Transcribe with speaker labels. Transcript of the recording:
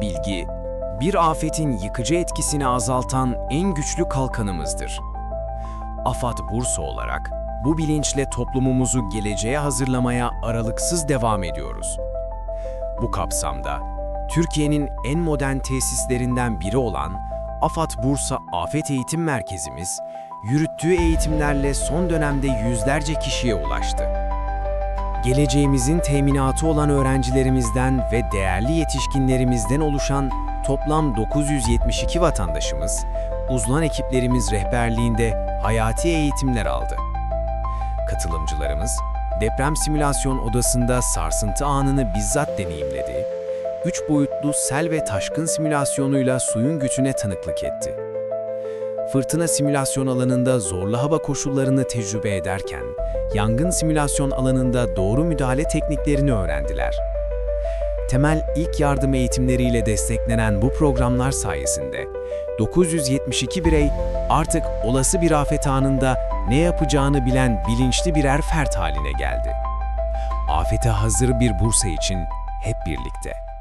Speaker 1: Bilgi, bir afetin yıkıcı etkisini azaltan en güçlü kalkanımızdır. AFAD Bursa olarak bu bilinçle toplumumuzu geleceğe hazırlamaya aralıksız devam ediyoruz. Bu kapsamda Türkiye'nin en modern tesislerinden biri olan AFAD Bursa Afet Eğitim Merkezimiz, yürüttüğü eğitimlerle son dönemde yüzlerce kişiye ulaştı. Geleceğimizin teminatı olan öğrencilerimizden ve değerli yetişkinlerimizden oluşan toplam 972 vatandaşımız, uzman ekiplerimiz rehberliğinde hayati eğitimler aldı. Katılımcılarımız, deprem simülasyon odasında sarsıntı anını bizzat deneyimledi, üç boyutlu sel ve taşkın simülasyonuyla suyun gücüne tanıklık etti. Fırtına simülasyon alanında zorlu hava koşullarını tecrübe ederken, yangın simülasyon alanında doğru müdahale tekniklerini öğrendiler. Temel ilk yardım eğitimleriyle desteklenen bu programlar sayesinde 972 birey artık olası bir afet anında ne yapacağını bilen bilinçli birer fert haline geldi. Afete hazır bir Bursa için hep birlikte.